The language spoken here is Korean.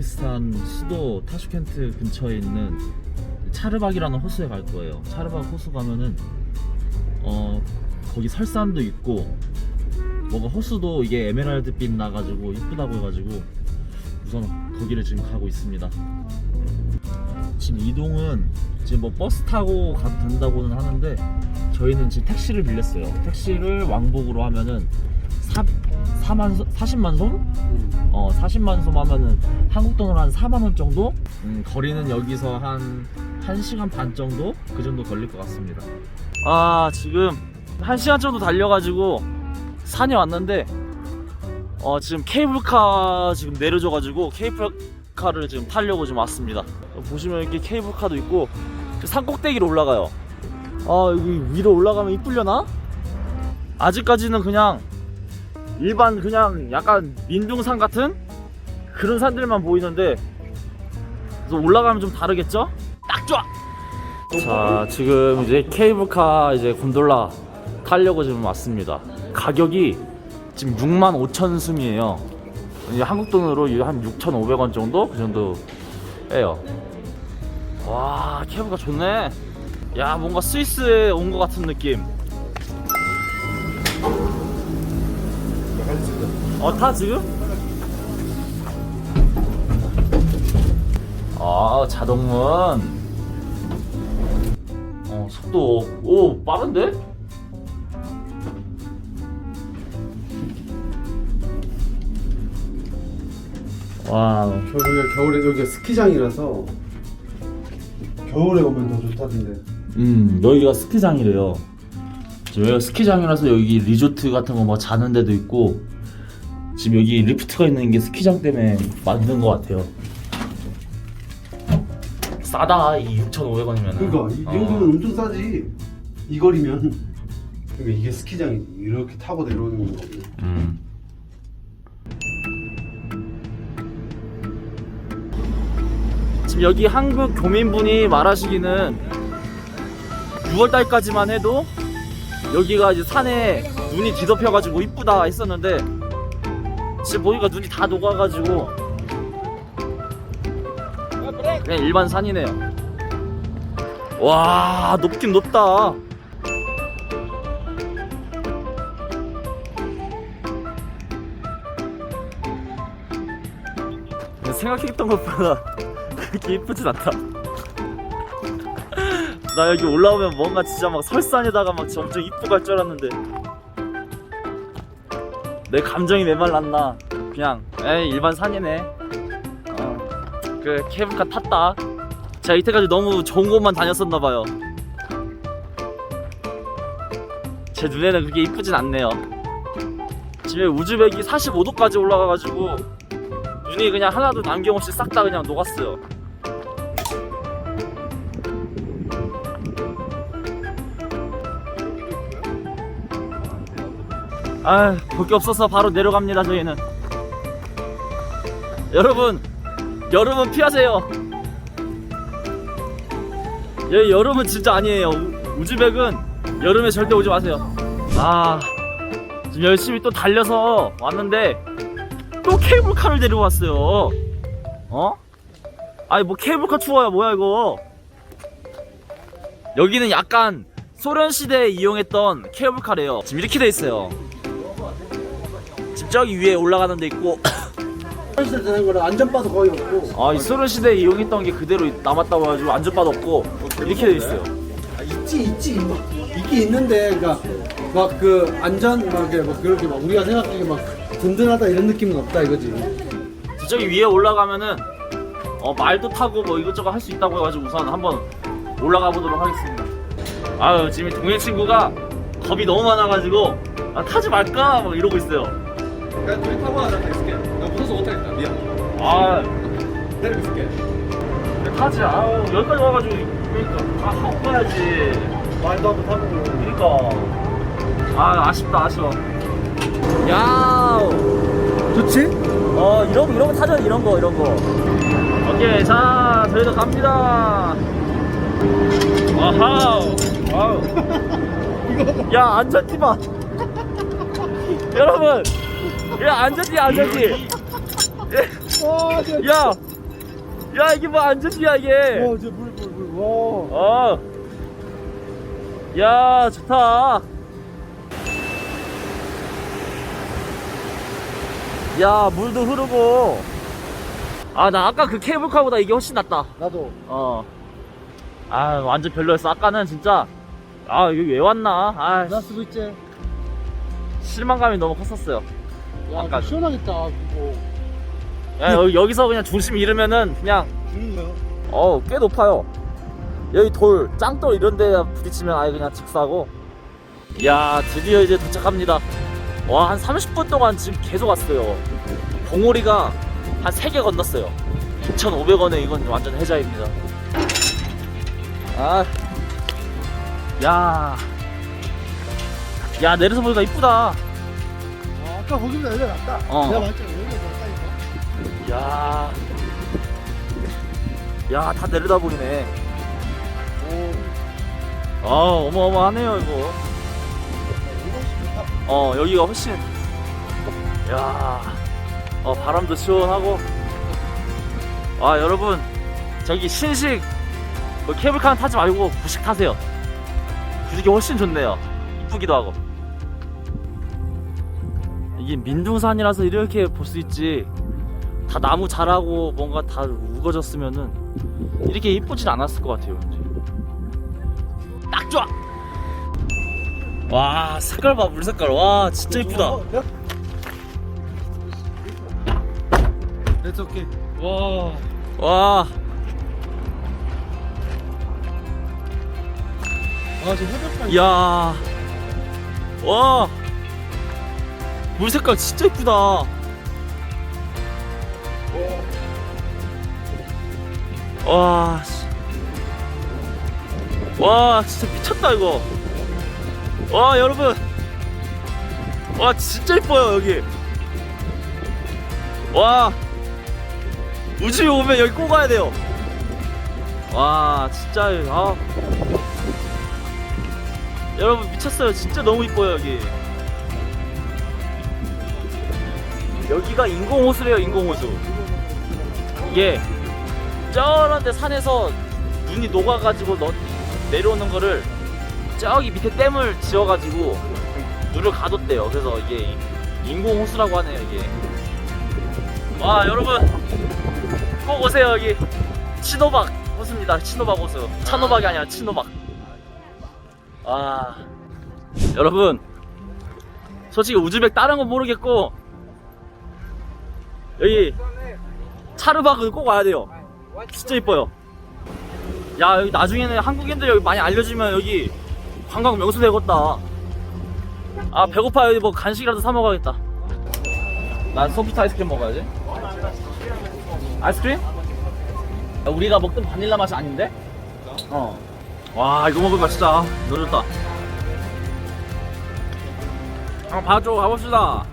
우즈베키스탄 수도 타슈켄트 근처에 있는 차르박이라는 호수에 갈 거예요. 차르박 호수 가면은 어 거기 설산도 있고 뭔가 호수도 이게 에메랄드빛 나가지고 이쁘다고 해가지고 우선 거기를 지금 가고 있습니다. 지금 이동은 지금 뭐 버스 타고 가도 된다고는 하는데 저희는 지금 택시를 빌렸어요. 택시를 왕복으로 하면은 4, 4만 소, 40만 솜? 어 40만 솜 하면은 한국 돈으로 한 4만 원 정도? 음, 거리는 여기서 한 1시간 반 정도? 그 정도 걸릴 것 같습니다. 아 지금 1시간 정도 달려가지고 산에 왔는데 어 지금 케이블카 지금 내려줘가지고 케이블카를 지금 타려고 지금 왔습니다. 보시면 이렇게 케이블카도 있고 산 꼭대기로 올라가요. 아 여기 위로 올라가면 이쁠려나? 아직까지는 그냥 일반 그냥 약간 민둥산 같은 그런 산들만 보이는데 그래서 올라가면 좀 다르겠죠? 딱 좋아. 자 지금 이제 케이블카 이제 곤돌라 타려고 지금 왔습니다. 가격이 지금 6만 5천 숨이에요. 이제 한국 돈으로 한 6,500원 정도 그 정도 해요. 와 케이블카 좋네. 야 뭔가 스위스에 온 것 같은 느낌. 어 타 지금? 아 자동문. 어 속도 오 빠른데? 와 겨울에 겨울에 여기가 스키장이라서 겨울에 오면 더 좋다던데. 음 여기가 스키장이래요. 지금 여기가 스키장이라서 여기 리조트 같은 거 뭐 자는 데도 있고 지금 여기 리프트가 있는 게 스키장 때문에 만든 것 같아요. 싸다 이 6,500원이면. 그러니까 이 정도면 엄청 싸지. 이 거리면. 그러니까 이게 스키장이지. 이렇게 타고 내려오는 거고. 음. 지금 여기 한국 교민분이 말하시기는 6월달까지만 해도 여기가 이제 산에 눈이 뒤덮여가지고 이쁘다 했었는데 지금 보니까 눈이 다 녹아가지고 그냥 일반 산이네요. 와 높긴 높다. 생각했던 것보다 그렇게 이쁘진 않다. 나 여기 올라오면 뭔가 진짜 막 설산에다가 막 엄청 이쁘고 할 줄 알았는데 내 감정이 메말랐나? 그냥 에이 일반 산이네. 어, 그 케이블카 탔다. 제가 이때까지 너무 좋은 곳만 다녔었나봐요. 제 눈에는 그게 이쁘진 않네요. 집에 우즈벡이 45도까지 올라가가지고 눈이 그냥 하나도 남김없이 싹 다 그냥 녹았어요. 아, 볼 게 없어서 바로 내려갑니다. 저희는. 여러분, 여름은 피하세요. 예, 여름은 진짜 아니에요. 우- 우즈벡은 여름에 절대 오지 마세요. 아, 지금 열심히 또 달려서 왔는데 또 케이블카를 데리고 왔어요. 어? 아니 뭐 케이블카 투어야 뭐야 이거? 여기는 약간 소련 시대에 이용했던 케이블카래요. 지금 이렇게 돼 있어요. 집 저기 위에 올라가는 데 있고 현실 되는 거는 안전바도 거의 없고. 아 이 소련 시대에 이용했던 게 그대로 남았다고 해가지고 안전바도 없고 이렇게 돼 있어요. 아, 있지 있지 뭐, 있긴 있는데 그러니까 막 그 안전 막 이렇게 막 그렇게 막 우리가 생각하기에 막 든든하다 이런 느낌은 없다 이거지. 저기 위에 올라가면은 어, 말도 타고 뭐 이것저것 할 수 있다고 해가지고 우선 한번 올라가 보도록 하겠습니다. 아유 지금 동행 친구가 겁이 너무 많아가지고 아, 타지 말까 막 이러고 있어요. 그냥 둘이 타고 가자 있을게. 나 무서워서 못하겠다. 미안. 아. 내리고 있을게. 타지. 아유 여기까지 와가지고 그러니까. 아 하고 가야지. 말도 한번 타고. 그러니까. 아 아쉽다 아쉬워. 야. 좋지? 어 이런 거 이런 거 타죠 이런 거 이런 거. 오케이 자 저희도 갑니다. 아하 와우. 야 안전띠 봐 여러분 야 안전띠 안전띠 야야 이게 뭐 안전이야 이게 와 이제 물물 물 와. 어. 야, 좋다. 야, 물도 흐르고. 아, 나 아까 그 케이블카보다 이게 훨씬 낫다. 나도. 어. 아, 완전 별로였어. 아까는 진짜. 아, 여기 왜 왔나? 아, 나 쓰고 있지. 실망감이 너무 컸었어요. 야 아까- 그 시원하겠다 그거. 야, 여기, 여기서 그냥 중심 잃으면은 그냥, 주는 거야? 어, 꽤 높아요. 여기 돌, 짱돌 이런 데 부딪히면 아예 그냥 직사고. 야, 드디어 이제 도착합니다. 와, 한 30분 동안 지금 계속 왔어요. 봉오리가 한 3개 건넜어요. 2,500원에 이건 완전 해자입니다. 아, 야. 야, 내려서 보니까 이쁘다. 아, 아까 거기보다 여기가 낫다. 어. 내가 말했잖아 여기가 낫다니까. 야. 야, 다 내려다 보이네. 오. 아, 어마어마하네요, 이거. 어, 여기가 훨씬. 야, 어, 바람도 시원하고. 아, 여러분, 저기 신식, 그 케이블카 타지 말고 부식 타세요. 부식이 훨씬 좋네요. 이쁘기도 하고. 이게 민둥산이라서 이렇게 볼 수 있지. 다 나무 자라고 뭔가 다 우거졌으면은 이렇게 이쁘진 않았을 것 같아요. 왠지. 딱 좋아. 와 색깔 봐 물 색깔 와 진짜 이쁘다. 어, 내가- 렛츠 오케이. 와. 와. 아 지금 해변가. 이야. 와. 물 색깔 진짜 이쁘다. 와. 씨. 와, 진짜 미쳤다 이거. 와, 여러분. 와, 진짜 이뻐요 여기. 와. 우주에 오면 여기 꼭 가야 돼요. 와, 진짜 아. 여러분 미쳤어요. 진짜 너무 이뻐요 여기. 여기가 인공호수래요 인공호수. 이게 저런데 산에서 눈이 녹아가지고 너, 내려오는 거를 저기 밑에 댐을 지어가지고 물을 가뒀대요. 그래서 이게 인공호수라고 하네요 이게. 와 여러분 꼭 오세요 여기 치노박 호수입니다. 치노박 호수. 차노박이 아니라 치노박. 아 여러분 솔직히 우즈벡 다른 건 모르겠고 여기 차르박은 꼭 와야 돼요. 진짜 이뻐요. 야 여기 나중에는 한국인들 여기 많이 알려주면 여기 관광 명소 되겠다. 아 배고파 여기 뭐 간식이라도 사 먹어야겠다. 난 소프트 아이스크림 먹어야지. 아이스크림? 야, 우리가 먹던 바닐라 맛이 아닌데? 어. 와 이거 먹으면 진짜. 너무 좋다. 한번 봐줘 가봅시다